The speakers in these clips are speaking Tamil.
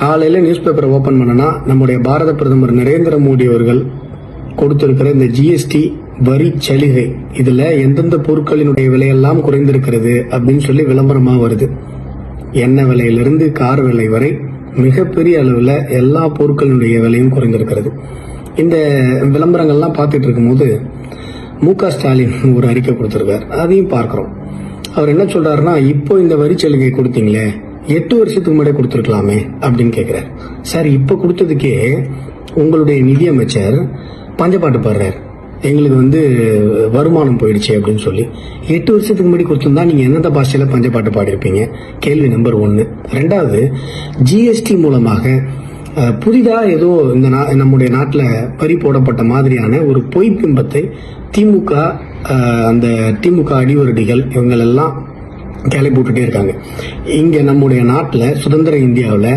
காலையில் நியூஸ் பேப்பரை ஓப்பன் பண்ணனா நம்முடைய பாரத பிரதமர் நரேந்திர மோடி அவர்கள் கொடுத்திருக்கிற இந்த ஜிஎஸ்டி வரி சலுகை இதுல எந்தெந்த பொருட்களினுடைய விலையெல்லாம் குறைந்திருக்கிறது அப்படின்னு சொல்லி விளம்பரமா வருது. எண்ணெய் விலையிலிருந்து கார் விலை வரை மிகப்பெரிய அளவில் எல்லா பொருட்களினுடைய விலையும் குறைந்திருக்கிறது. இந்த விளம்பரங்கள்லாம் பார்த்துட்டு இருக்கும்போது மு க ஸ்டாலின் ஒரு அறிக்கை கொடுத்துருக்கார். அதையும் பார்க்குறோம். அவர் என்ன சொல்றாருன்னா இப்போ இந்த வரி சலுகை கொடுத்தீங்களே எட்டு வருஷத்துக்கு முன்னாடி கொடுத்துருக்கலாமே அப்படின்னு கேட்குறாரு சார் இப்போ கொடுத்ததுக்கே உங்களுடைய நிதியமைச்சர் பஞ்சப்பாட்டு பாடுறார். எங்களுக்கு வந்து வருமானம் போயிடுச்சு அப்படின்னு சொல்லி. எட்டு வருஷத்துக்கு முன்னாடி கொடுத்துருந்தா நீங்க எந்தெந்த பாஷையில பஞ்சப்பாட்டு பாடியிருப்பீங்க? கேள்வி நம்பர் ஒன்று ரெண்டாவது ஜிஎஸ்டி மூலமாக புதிதாக ஏதோ இந்த நா- நம்முடைய நாட்டில் வரி போடப்பட்ட மாதிரியான ஒரு பொய் பிம்பத்தை திமுக அந்த திமுக அடிவருடிகள் இவங்களெல்லாம் கிளப்பி இருக்காங்க. இங்கே நம்முடைய நாட்டில் சுதந்திர இந்தியாவில்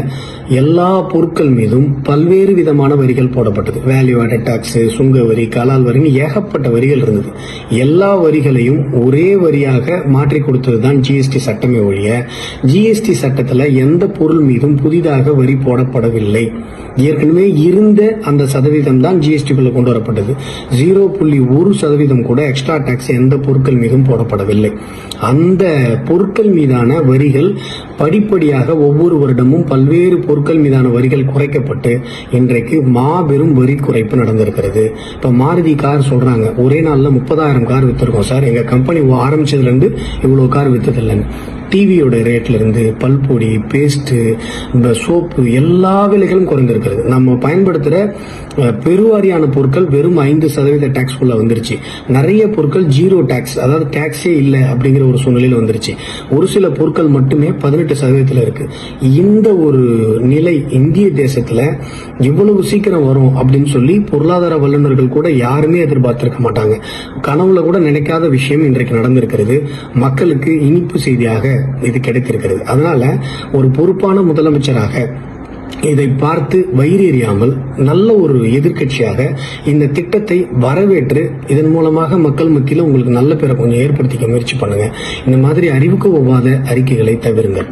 எல்லா பொருட்கள் மீதும் பல்வேறு விதமான வரிகள் போடப்பட்டது. வேல்யூ ஆடட் டாக்ஸ் சுங்க வரி கலால் வரின்னு ஏகப்பட்ட வரிகள் இருந்தது. எல்லா வரிகளையும் ஒரே வரியாக மாற்றி கொடுத்தது தான் ஜிஎஸ்டி சட்டமே ஒழிய ஜிஎஸ்டி சட்டத்தில் எந்த பொருள் மீதும் புதிதாக வரி போடப்படவில்லை. ஏற்கனவே இருந்த அந்த சதவீதம் தான் ஜிஎஸ்டிக்குள்ள கொண்டு வரப்பட்டது. ஜீரோ புள்ளி ஒரு சதவீதம் கூட எக்ஸ்ட்ரா டாக்ஸ் எந்த பொருட்கள் மீதும் போடப்படவில்லை. அந்த பொருட்கள் மீதான வரிகள் படிப்படியாக ஒவ்வொரு வருடமும் பல்வேறு பொருட்கள் மீதான வரிகள் குறைக்கப்பட்டு இன்றைக்கு மாபெரும் வரி குறைப்பு நடந்திருக்கிறது. இப்ப மாருதி கார் சொல்றாங்க ஒரே நாள்ல முப்பதாயிரம் கார் வித்திருக்கோம் சார். எங்க கம்பெனி ஆரம்பிச்சதுல இருந்து இவ்வளவு கார் வித்ததில்லைன்னு டிவியோட ரேட்ல இருந்து பல்பொடி பேஸ்ட் இந்த சோப்பு எல்லா விலைகளும் குறைந்திருக்கிறது. நம்ம பயன்படுத்துற பெருவாரியான பொருட்கள் வெறும் ஐந்து சதவீத டாக்ஸ் உள்ள வந்துருச்சு. நிறைய பொருட்கள் ஜீரோ டாக்ஸ் அதாவது டாக்ஸே இல்லை அப்படிங்கிற ஒரு சூழ்நிலையில் வந்துருச்சு. ஒரு சில பொருட்கள் மட்டுமே பதினெட்டு சதவீதத்தில் இருக்கு. இந்த ஒரு நிலை இந்திய தேசத்துல இவ்வளவு சீக்கிரம் வரும் அப்படின்னு சொல்லி பொருளாதார வல்லுநர்கள் கூட யாருமே எதிர்பார்த்திருக்க மாட்டாங்க. கனவுல கூட நினைக்காத விஷயம் இன்றைக்கு நடந்திருக்கிறது. மக்களுக்கு இனிப்பு செய்தியாக இது கிடைத்திருக்கிறது. அதனால ஒரு பொறுப்பான முதலமைச்சராக இதை பார்த்து வயிறெறியாமல் நல்ல ஒரு எதிர்க்கட்சியாக இந்த திட்டத்தை வரவேற்று இதன் மூலமாக மக்கள் மத்தியில் உங்களுக்கு நல்ல பேரை கொஞ்சம் ஏற்படுத்திக்க முயற்சி பண்ணுங்க. இந்த மாதிரி அறிவுக்கு ஒவ்வாத அறிக்கைகளை தவிருங்கள்.